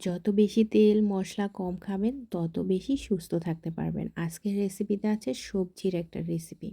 যত বেশি তেল, মশলা কম খাবেন, তত বেশি সুস্থ থাকতে পারবেন। আজকের রেসিপিতে আছে সবজির একটা রেসিপি।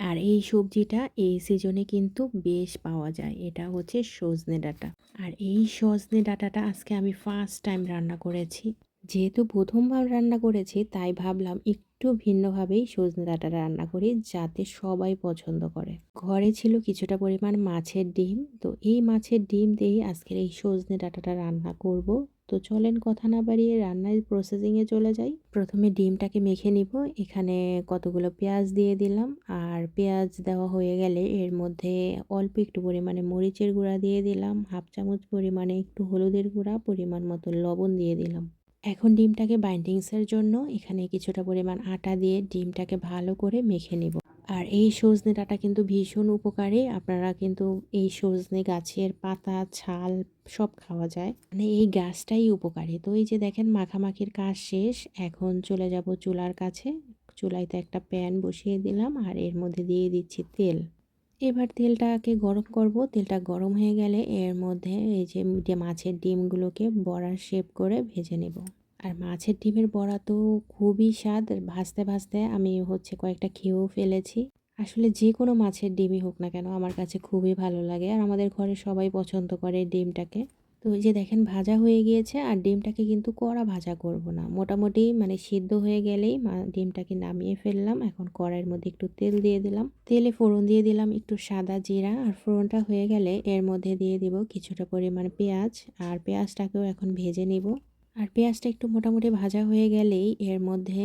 আর এই সবজিটা এই সিজনে কিন্তু বেশ পাওয়া যায়। এটা হচ্ছে সজনে ডাঁটা। আর এই সজনে ডাঁটাটা আজকে আমি ফার্স্ট টাইম রান্না করেছি। যেহেতু প্রথমবার রান্না করেছি, তাই ভাবলাম একটু ভিন্নভাবেই সজনে ডাঁটাটা রান্না করি, যাতে সবাই পছন্দ করে। ঘরে ছিল কিছুটা পরিমাণ মাছের ডিম। তো এই মাছের ডিম দিয়েই আজকের এই সজনে ডাঁটাটা রান্না করব। তো চলেন কথা না বাড়িয়ে রান্নার প্রসেসিংয়ে চলে যাই। প্রথমে ডিমটাকে মেখে নিব। এখানে কতগুলো পেঁয়াজ দিয়ে দিলাম। আর পেঁয়াজ দেওয়া হয়ে গেলে এর মধ্যে অল্প একটু পরিমাণে মরিচের গুঁড়া দিয়ে দিলাম। হাফ চামচ পরিমাণে একটু হলুদের গুঁড়া, পরিমাণ মতো লবণ দিয়ে দিলাম। এখন ডিমটাকে বাইন্ডিংসের জন্য এখানে কিছুটা পরিমাণ আটা দিয়ে ডিমটাকে ভালো করে মেখে নিব। আর এই সজনে ডাঁটা কিন্তু ভীষণ উপকারী। আপনারা কিন্তু এই সজনে গাছের পাতা, ছাল সব খাওয়া যায়। মানে এই গাছটাই উপকারী। তো এই যে দেখেন মাখামাখির কাজ শেষ, এখন চলে যাব চুলার কাছে। চুলাইতে একটা প্যান বসিয়ে দিলাম আর এর মধ্যে দিয়ে দিচ্ছি তেল। এবার তেলটাকে গরম করব। তেলটা গরম হয়ে গেলে এর মধ্যে এই যে মাছের ডিমগুলোকে বড়ার শেপ করে ভেজে নেব। আর মাছের ডিমের বড়া তো খুবই স্বাদ। ভাজতে ভাজতে আমি হচ্ছে কয়েকটা খেয়েও ফেলেছি। আসলে যে কোনো মাছের ডিমই হোক না কেন আমার কাছে খুবই ভালো লাগে। আর আমাদের ঘরে সবাই পছন্দ করে ডিমটাকে। তো যে দেখেন ভাজা হয়ে গিয়েছে আর ডিমটাকে কিন্তু কড়া ভাজা করব না। মোটামুটি মানে সিদ্ধ হয়ে গেলেই ডিমটাকে নামিয়ে ফেললাম। এখন কড়াইয়ের মধ্যে একটু তেল দিয়ে দিলাম। তেলে ফোড়ন দিয়ে দিলাম একটু সাদা জিরা। আর ফোড়নটা হয়ে গেলে এর মধ্যে দিয়ে দিব কিছুটা পরিমাণ পেঁয়াজ। আর পেঁয়াজটাকেও এখন ভেজে নিব। আর পেঁয়াজটা একটু মোটামুটি ভাজা হয়ে গেলেই এর মধ্যে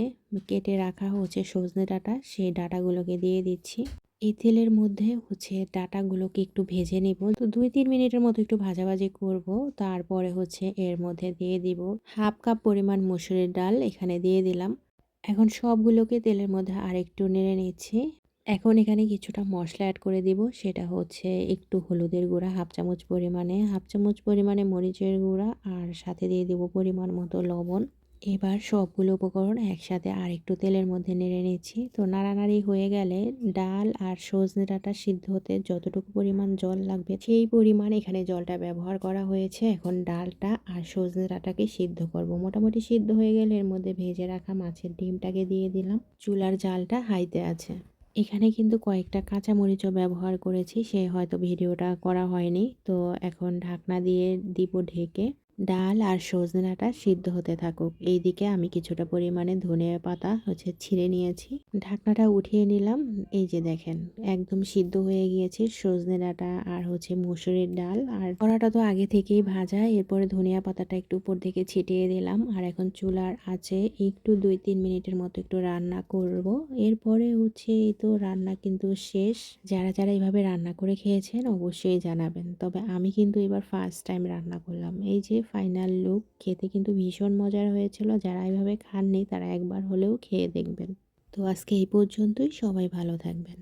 কেটে রাখা হচ্ছে সজনে ডাঁটা। সেই ডাটাগুলোকে দিয়ে দিচ্ছি। এই তেলের মধ্যে হচ্ছে ডাটাগুলোকে একটু ভেজে নেব। তো দুই তিন মিনিটের মতো একটু ভাজাভাজি করব। তারপরে হচ্ছে এর মধ্যে দিয়ে দিব হাফ কাপ পরিমাণ মুসুরির ডাল। এখানে দিয়ে দিলাম। এখন সবগুলোকে তেলের মধ্যে আরেকটু নেড়ে নিচ্ছি। এখন এখানে কিছুটা মশলা অ্যাড করে দিব। সেটা হচ্ছে একটু হলুদের গুঁড়া, হাফ চামচ পরিমাণে, হাফ চামচ পরিমাণে মরিচের গুঁড়া আর সাথে দিয়ে দেবো পরিমাণ মতো লবণ। এবার সবগুলো উপকরণ একসাথে আর একটু তেলের মধ্যে নেড়ে নিচ্ছি। তো নাড়ানাড়ি হয়ে গেলে ডাল আর সজনে ডাঁটা সিদ্ধ হতে যতটুকু পরিমাণ জল লাগবে সেই পরিমাণ এখানে জলটা ব্যবহার করা হয়েছে। এখন ডালটা আর সজনে ডাঁটাকে সিদ্ধ করব। মোটামুটি সিদ্ধ হয়ে গেলে এর মধ্যে ভেজে রাখা মাছের ডিমটাকে দিয়ে দিলাম। চুলার জালটা হাইতে আছে। এখানে কিন্তু কয়েকটা কাঁচামরিচও ব্যবহার করেছি, সে হয়তো ভিডিওটা করা হয়নি। তো এখন ঢাকনা দিয়ে দিব ঢেকে। ডাল আর সজনাটা সিদ্ধ হতে থাকুক। এইদিকে আমি কিছুটা পরিমাণে ধনে পাতা হচ্ছে ছিঁড়ে নিয়েছি। ঢাকনাটা উঠিয়ে নিলাম। এই যে দেখেন, একদম সিদ্ধ হয়ে গিয়েছে সজনে ডাঁটা আর হচ্ছে মুসুরির ডাল। আর কড়াটা তো আগে থেকেই ভাজা, এরপরে ধনিয়া পাতাটা একটু উপর থেকে ছিটিয়ে দিলাম। আর এখন চুলার আছে একটু দুই তিন মিনিটের মতো একটু রান্না করব। এরপরে হচ্ছে এই তো রান্না কিন্তু শেষ। যারা যারা এইভাবে রান্না করে খেয়েছেন অবশ্যই জানাবেন। তবে আমি কিন্তু এবার ফার্স্ট টাইম রান্না করলাম। এই যে ফাইনাল লুক খেতে কিন্তু ভীষণ মজার হয়েছিল। যারা এভাবে খাননি তারা একবার হলেও খেয়ে দেখবেন। তো আজকে এই পর্যন্তই। সবাই ভালো থাকবেন।